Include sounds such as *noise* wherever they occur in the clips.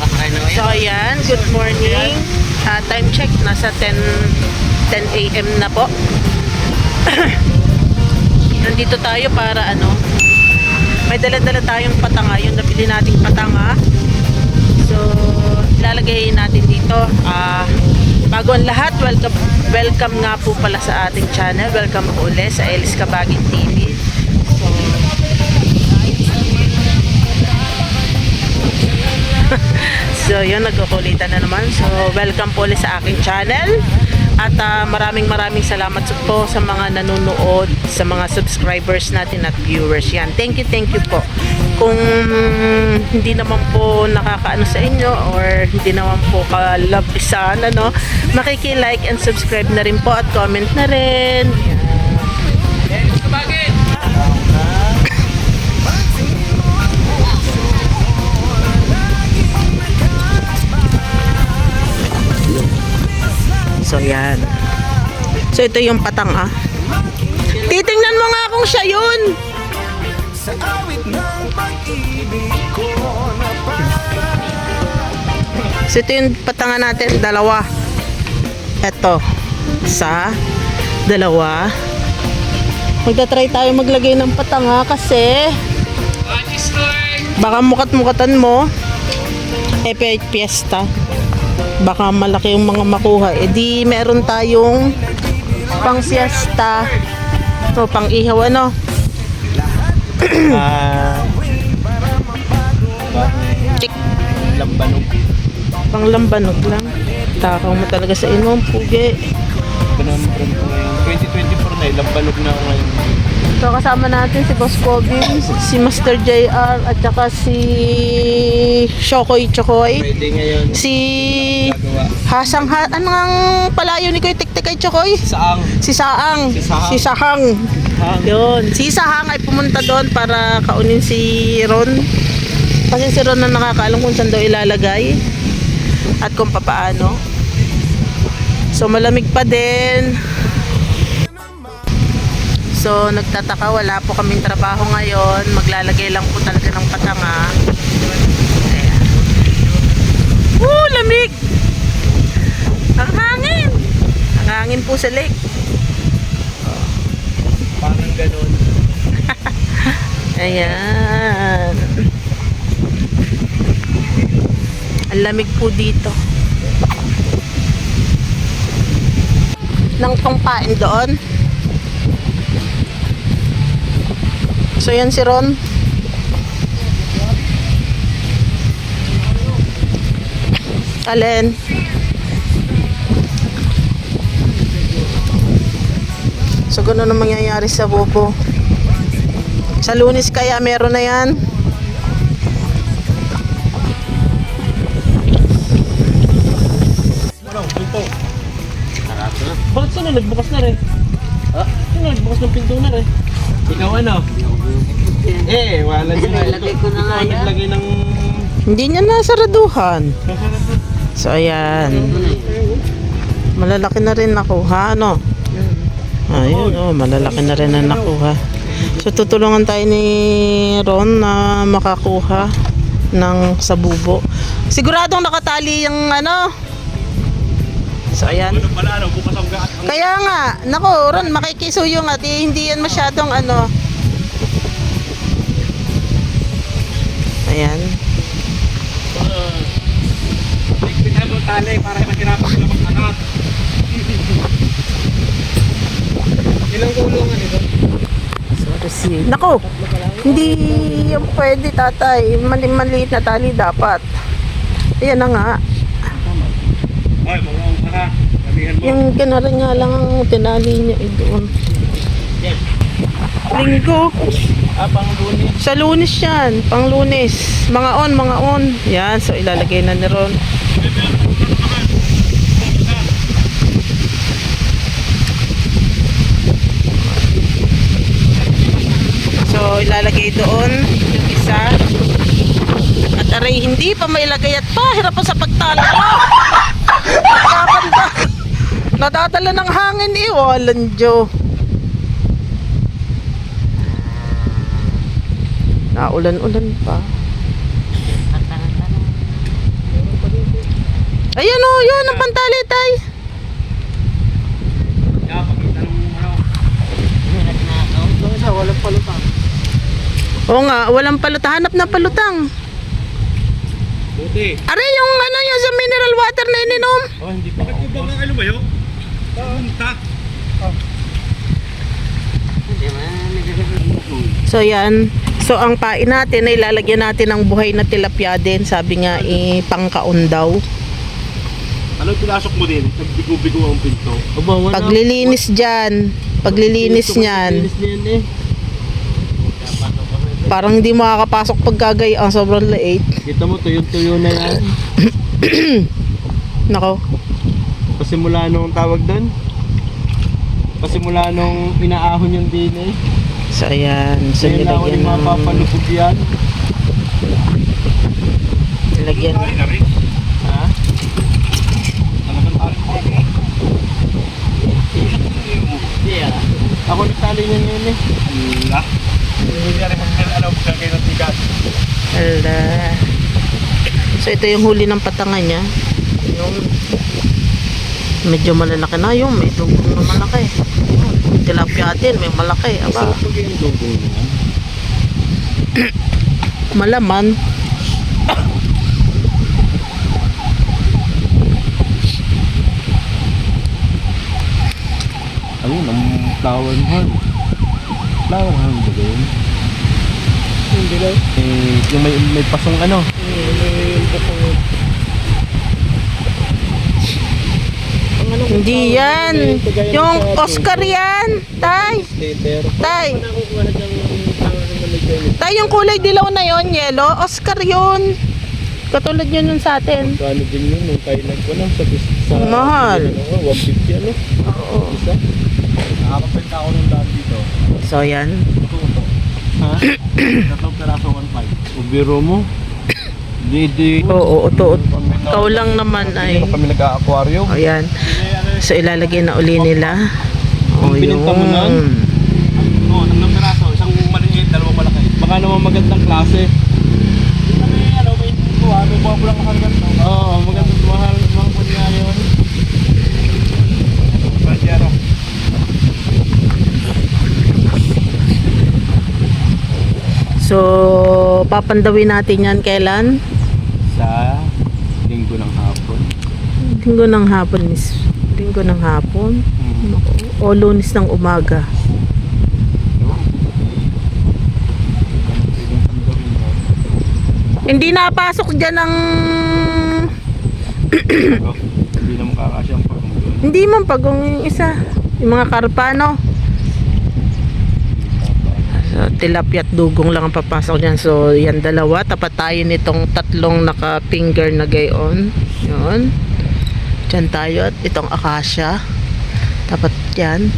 So ayan, good morning. Ah, time check, nasa 10, 10 a.m. na po. *coughs* Nandito tayo para ano, may dala-dala tayong patanga, yung nabili nating patanga. So, ilalagay natin dito. Ah, bago ang lahat, welcome, welcome nga po pala sa ating channel. Welcome po ulit sa Elis Kabagin TV. So, yun, nagkukulitan na naman. So, welcome po ulit sa aking channel. At ah, maraming maraming salamat po sa mga nanonood, sa mga subscribers natin at viewers. Yan. Thank you, thank you po. Kung hindi naman po nakakaano sa inyo or hindi naman po ka-love isa, ano, makiki-like and subscribe na rin po at comment na rin. So, yan. So, ito yung patang, ah. Titingnan mo nga kung siya yun. So, ito yung patanga natin. Dalawa. Ito. Isa. Dalawa. Magta-try tayo maglagay ng patanga kasi baka mukat-mukatan mo. Eh, piyesta baka malaki yung mga makuha. E di meron tayong pang siesta. So, pang ihaw ano. *clears throat* Ah, Chik. lambanog. Pang lambanog lang. Takaw mo talaga sa inom, pugi. Ganun rin po ngayon. 2024 na eh, lambanog na ngayon. So, kasama natin si Boss Kobe, si Master JR, at saka si Shokoy Chokoy. Si. Hasang ha ano ang palayo ni Kuy Tiktik kay Chokoy? Saang. Si Saang. Si Sahang. Si Sahang. Yun. Si Sahang ay pumunta doon para kaunin si Ron. Kasi si Ron na nakakaalam kung saan daw ilalagay. At kung papaano. So malamig pa din. So nagtataka wala po kaming trabaho ngayon. Maglalagay lang po talaga ng patanga. Ayan. Woo! Lamig! Ang hangin! Ang hangin po sa lake. Parang ganun. *laughs* Ayan. Ang lamig po dito. Nang tungpain doon. So yan si Ron. Alin? So ganun ang mangyayari sa bobo. Sa lunes kaya meron na yan. Ano? Pinto. Sarado na. Bakit saan na? Nagbukas na rin. Ha? Saan na? Nagbukas ng pinto na rin. Ikaw ano? Eh, wala na. Nilagay ko na nga yan. Naglagay ng... Hindi niya nasaraduhan. So ayan. Malalaki na rin nakuha, ano? Ayun, oh, malalaki na rin na nakuha. So tutulungan tayo ni Ron na makakuha ng sabubo. Siguradong nakatali yung ano. So ayan. Ano. Kaya nga, nako, Ron, makikisuyo nga. Di, hindi yan masyadong ano. Ayan. Ligpitan mo tali para mahirapan sila mag-angat. *laughs* Ilang kulungan ito? Sorry. Nako! Hindi yung pwede tatay. Mali maliit na tali dapat. Ayan na nga. Ay, mga mo. Yung kinarin nga lang ang tinali niya eh doon. Yes. Linggo. Ah, pang lunes. Sa lunes yan. Pang lunes. Mga on, mga on. Yan. So ilalagay na ni Ron. So ilalagay doon yung isa. At aray, hindi pa mailagay at pahirap pa sa pagtalo. Nakakanda. Nadadala ng hangin eh. Walang Diyo. Naulan-ulan pa. Ayan o, yun ang pantali tay. Oo nga, walang palutang. Hanap na palutang. Buti. Are, yung ano yung sa mineral water na ininom. Oh, hindi pa. Ka kayo ba yun? Punta. So yan. So ang pain natin ay lalagyan natin ng buhay na tilapia din. Sabi nga eh, pangkaon daw. Ano pinasok mo din? Nagbigo-bigo ang pinto. Paglilinis dyan. Paglilinis niyan. Linis niyan eh. Parang hindi makakapasok pag gagay ang sobrang late. *clears throat* Kita mo, tuyo-tuyo na yan. *clears throat* Nako. Pasimula nung tawag doon. Pasimula nung inaahon yung din eh. So ayan. So Kaya na ako nilagyan yung mga ng... yan. Nilagyan. na rin. Ha? Talagang tayo ko. Hindi ah. Ako nagtali niyan yun eh. Wala. Hindi na rin mag- ano, magkagay ng tigas. Ala. So ito yung huli ng patanga niya. Yung medyo malalaki na yung may dugong na malaki. Yun, Tilapia din, may malaki. Aba, yung *coughs* malaman. Ayun, ang flower horn. Flower horn ba yun? Hindi lang. Eh, yung may, may pasong ano. Hindi yan. Yung Oscar yan. Tay, tay. May Tay, yung kulay dilaw na yon yellow. Oscar yun. Katulad yun nun sa atin. Kano din yun nung tayo nagkuha sa sa Mahal. Ano, 150 ano? Oo. Isa. Nakakapenta ako ng daan dito. So yan. Tuto. Ha? Tatlong peraso 1.5. Ubiro mo. Di, di. Oo, uto. Ikaw lang naman ay. Hindi na kami nag-aquarium. O yan. So ilalagay na uli nila. O bininta mo na? yun. Oo, tatlong peraso. Isang maliit, dalawang malaki. Baka naman magandang klase. Ito may, ano, may kuha, may buha lang makargan. Oo, magandang mahal. Mga po niya yun. Pajero. So, papandawin natin yan kailan? Sa linggo ng hapon. Linggo ng hapon, miss. Linggo ng hapon. Hmm. Naku. O lunis ng umaga. Hindi napasok dyan ng... Hindi na makakasya ang pagmumulan. Hindi man pagong yung isa. Yung mga karpano. So, tilapia at dugong lang ang papasok dyan. So, yan dalawa. Tapat tayo nitong tatlong naka-finger na gayon. Yun. Diyan tayo. At itong akasya. Tapat yan.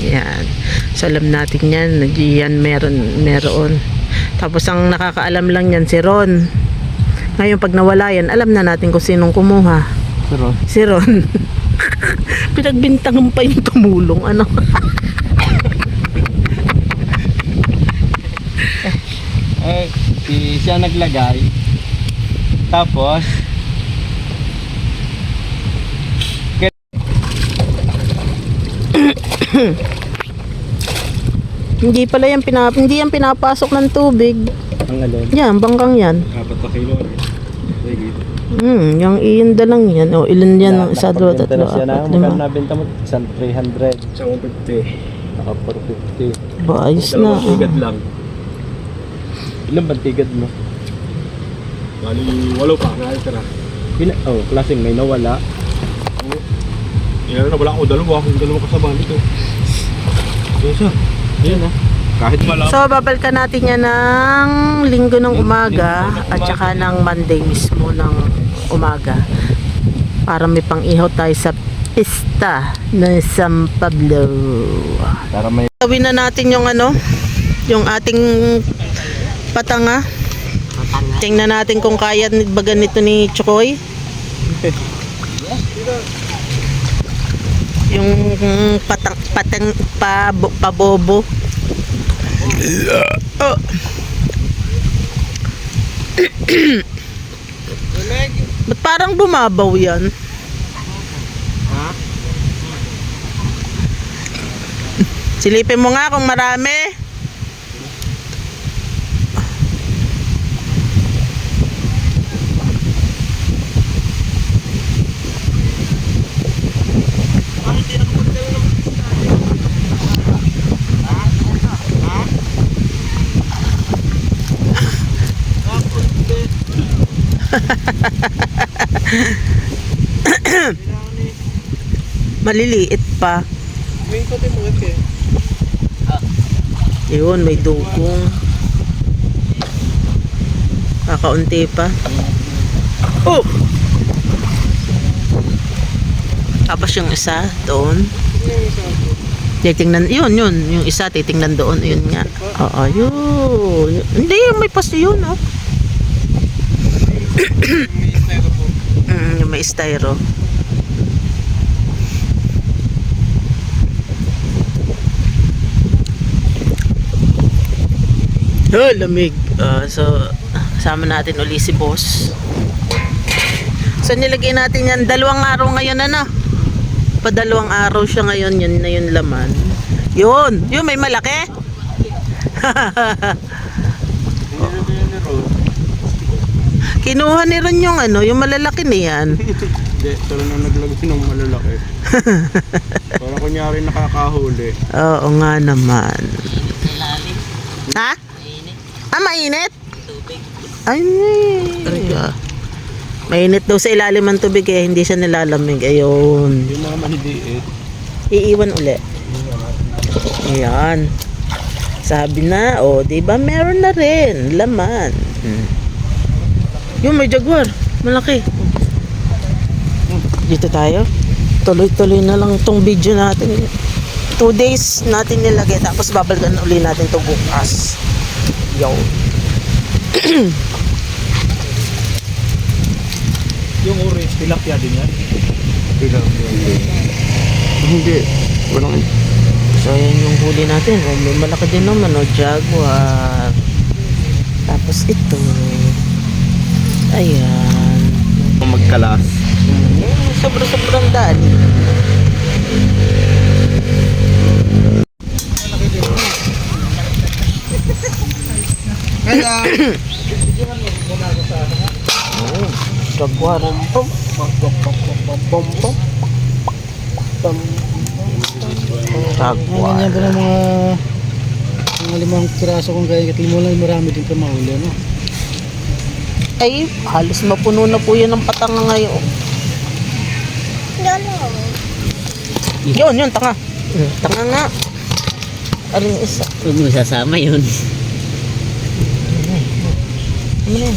Yan. So, alam natin yan. Yan meron, meron. Tapos, ang nakakaalam lang yan si Ron. Ngayon, pag nawala yan, alam na natin kung sinong kumuha. Pero, Si Ron. *laughs* Pinagbintangan pa yung tumulong. Ano? *laughs* *laughs* eh, si, siya naglagay. Tapos, *coughs* hindi pala yan pinap hindi yan pinapasok ng tubig. ang alin. Yan, bangkang yan. Apat na kilo. Hmm, yung iinda lang yan. O, ilan yan? ang isa, dalawa, tatlo, na. apat, Magkano lima. nabenta mo? Isang 300. Isang 150. Naka 450. Ba, ayos na. Dalawang higad lang. Ilan ba tigad mo? Bali, walo pa. Nakalitira. Ina oh, klaseng may nawala. Yan na, wala ako dalawa. Yung dalawa kasama dito. Yan siya. Yan ah. Kahit malam. So, babalikan natin yan ng linggo ng umaga at saka ng Monday mismo ng umaga. Para may pang-ihaw tayo sa pista ng San Pablo. Para may Gawin na natin yung ano, yung ating patanga. Tingnan natin kung kaya ba ganito ni Chokoy. yung patang patang pa pabobo. Oh. Ba't parang bumabaw yan? Silipin mo nga kung marami. *laughs* Maliliit pa. May kote mo eh. Yun, may dugong. Kakaunti pa. Oh! Tapos yung isa, doon. Titingnan, yun, yun. Yung isa, titingnan doon. Yun nga. Oo, yun. Hindi, may pasto yun, oh. Mm, yung may styro. Oh, lamig. Ah, so, kasama natin uli si boss. So, nilagay natin yan. Dalawang araw ngayon, ano? Padalawang araw siya ngayon. Yun na yung laman. Yun. Yun, may malaki. *laughs* Kinuha ni Ron yung ano, yung malalaki na yan. *laughs* Hindi, tala na naglagay ng malalaki. *laughs* Parang kunyari nakakahuli. Oo nga naman. Ha? Ah, mainit? Ay, may. Ah. Mainit daw sa ilalim ng tubig eh, hindi siya nilalamig. Ayun. Yung mga manidiit. Iiwan uli. Ayan. Sabi na, oh, di ba meron na rin laman. Hmm. Yung may jaguar, malaki. Dito tayo. Tuloy-tuloy na lang tong video natin. Two days natin nilagay tapos babalikan uli natin to bukas. Yo. *clears throat* Yung orange, tilapia din yan? Tilapia. Hindi. Walang So, yan yung huli natin. May malaki din naman, oh, jaguar. Tapos ito. Ayan. magkalas. Mm, Sobra-sobrang dali. Kaya, Oh, jaguar. Jaguar. Ganyan po ng mga mga limang piraso kung kat limo lang marami din pa mahuli ano. Ay, halos mapuno na po yan ng patanga ngayon. Yun, yun, tanga. Tanga nga. Ano yung isa? Huwag mo sasama yun. Ano yan?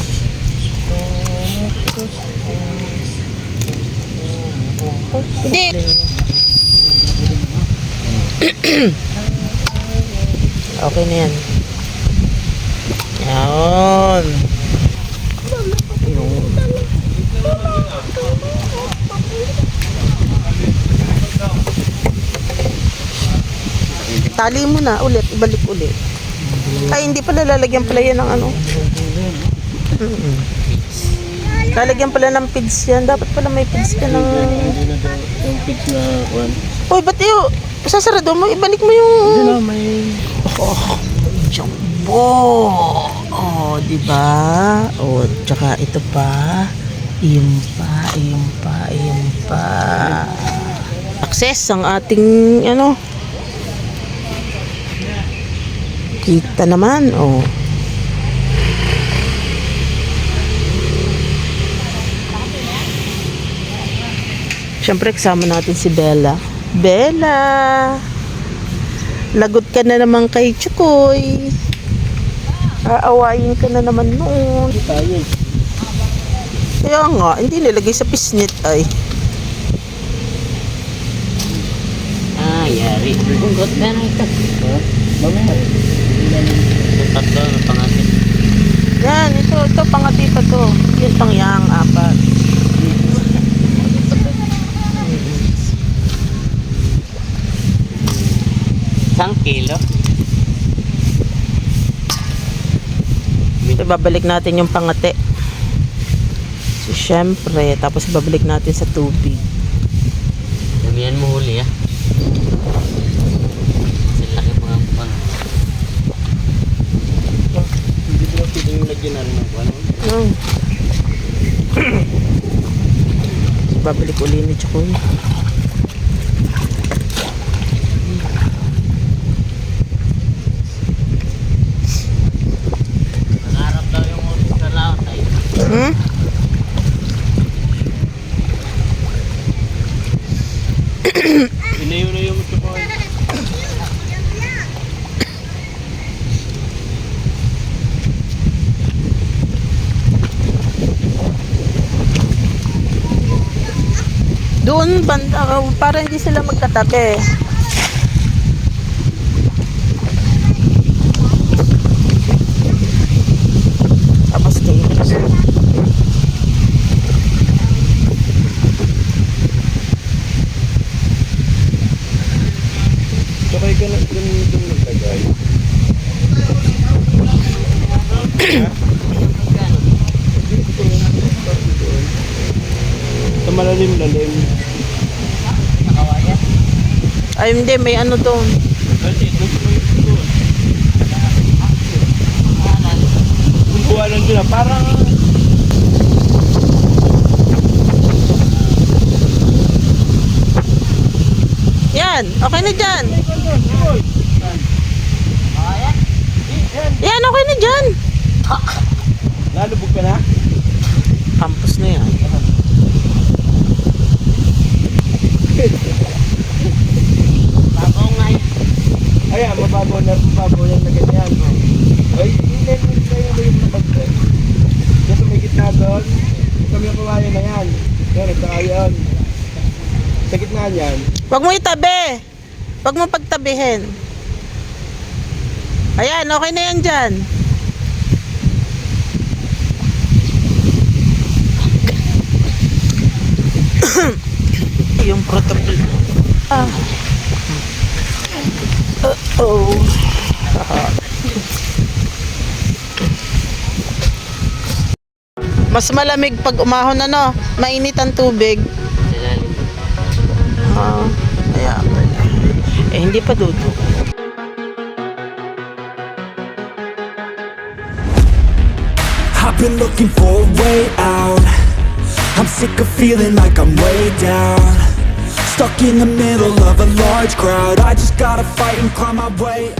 Hindi. *clears throat* okay na. Yan. Tali mo na ulit, ibalik ulit. Ay, hindi pala lalagyan pala yan ng ano. Mm-mm. Lalagyan pala ng pids yan. Dapat pala may pids ka ng... yung pitch na one. Uy, ba't iyo? Sasarado mo, ibalik mo yung... Hindi na, may... Oh, jumbo. Oh, di ba? Oh, tsaka ito pa. Iyong pa, iyong pa, iyong pa. Access ang ating ano. Kita naman, oh. Siyempre, kasama natin si Bella. Bella! Lagot ka na naman kay Chukoy. Aawayin ka na naman noon. Kaya nga, hindi nilagay sa pisnit ay. Ah, yari. Na na ito. Mamaya. Yung tatlo na pangasin. Yan, ito, ito, pangati pa to. Yun pang yang, apat. Isang kilo. Ito, babalik natin yung pangati. Sus. Siyempre, tapos babalik natin sa tubig. Damihan mo huli ah. Kasi laki pa ang pan. Hindi ba ito yung lagyanan ng ano? Hmm. Babalik uli ni Chokoy. Nangarap daw yung huli sa laot ay. Hmm? Inayo na yung tukoy. Doon, banda, para hindi sila magkatabi. Tapos kayo. Tukoy ka na dun dun naglagay. *coughs* Sa malalim-lalim. Ay, hindi, may ano doon. Kasi doon mo yung doon. Kung kuha lang sila, parang Yan, okay na dyan. Yan, okay na dyan. nalubog ka na. Campus na yan. Babaw nga yun. Ayan, mababaw na, mababaw yan na ganyan. Ay, hindi, hindi kayo ba yung nabagay? Kasi may gitna doon, kami ang kawayan na yan. Yan, nagkakayan. Sa gitna niyan, Huwag mo itabi. Huwag mo pagtabihin. Ayan, okay na yan dyan. *coughs* Yung protocol. Ah. Uh-oh. Mas malamig pag umahon ano, mainit ang tubig. Eh, hindi pa dudo. I've been looking for a way out. I'm sick of feeling like I'm way down. Stuck in the middle of a large crowd. I just gotta fight and climb my way.